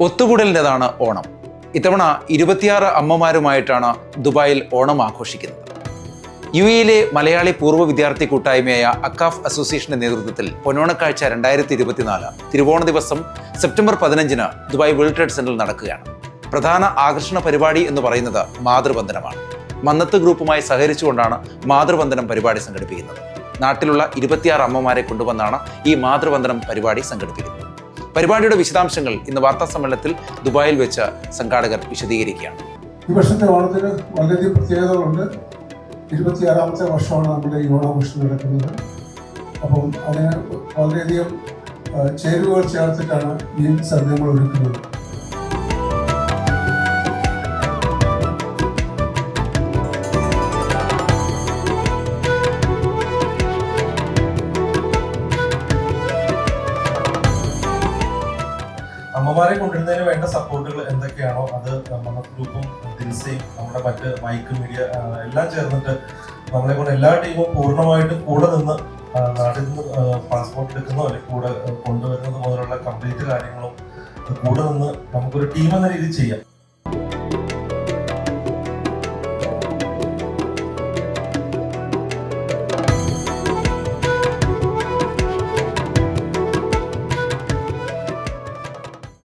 ഒത്തുകൂടലിന്റെതാണ് ഓണം. ഇത്തവണ ഇരുപത്തിയാറ് അമ്മമാരുമായിട്ടാണ് ദുബായിൽ ഓണം ആഘോഷിക്കുന്നത്. യു എയിലെ മലയാളി പൂർവ വിദ്യാർത്ഥി കൂട്ടായ്മയായ അക്കാഫ് അസോസിയേഷന്റെ നേതൃത്വത്തിൽ പൊന്നോണക്കാഴ്ച രണ്ടായിരത്തി ഇരുപത്തിനാല് തിരുവോണ ദിവസം സെപ്റ്റംബർ പതിനഞ്ചിന് ദുബായ് വേൾഡ് ട്രേഡ് സെന്ററിൽ നടക്കുകയാണ്. പ്രധാന ആകർഷണ പരിപാടി എന്ന് പറയുന്നത് മാതൃവന്ദനമാണ്. മന്നത്ത് ഗ്രൂപ്പുമായി സഹകരിച്ചുകൊണ്ടാണ് മാതൃവന്ദനം പരിപാടി സംഘടിപ്പിക്കുന്നത്. നാട്ടിലുള്ള ഇരുപത്തിയാറ് അമ്മമാരെ കൊണ്ടുവന്നാണ് ഈ മാതൃവന്ദനം പരിപാടി സംഘടിപ്പിക്കുന്നത്. പരിപാടിയുടെ വിശദാംശങ്ങൾ ഇന്ന് വാർത്താ സമ്മേളനത്തിൽ ദുബായിൽ വെച്ച് സംഘാടകർ വിശദീകരിക്കുകയാണ്. ഈ വർഷത്തെ ഓണത്തിന് വളരെയധികം പ്രത്യേകതകളുണ്ട്. ഇരുപത്തിയാറാമത്തെ വർഷമാണ് നമ്മുടെ ഈ ഓണാഘോഷം നടക്കുന്നത്. അപ്പം അതിന് വളരെയധികം ചേരുവകൾ ചേർത്തിട്ടാണ് ഈ സദ്യ നമ്മൾ ഒരുക്കുന്നത്. അമ്മമാരെ കൊണ്ടുവരുന്നതിന് വേണ്ട സപ്പോർട്ടുകൾ എന്തൊക്കെയാണോ അത് നമ്മുടെ ഗ്രൂപ്പും ദിൽസയും നമ്മുടെ മറ്റ് മൈക്ക് മീഡിയ എല്ലാം ചേർന്നിട്ട് നമ്മളെ കൊണ്ട് എല്ലാ ടീമും പൂർണമായിട്ടും കൂടെ നിന്ന് നാട്ടിൽ നിന്ന് പാസ്പോർട്ട് എടുക്കുന്നോ അല്ലെങ്കിൽ കൂടെ കൊണ്ടുവരുന്നത് മുതലുള്ള കംപ്ലീറ്റ് കാര്യങ്ങളും കൂടെ നിന്ന് നമുക്കൊരു ടീം എന്ന രീതിയിൽ ചെയ്യാം.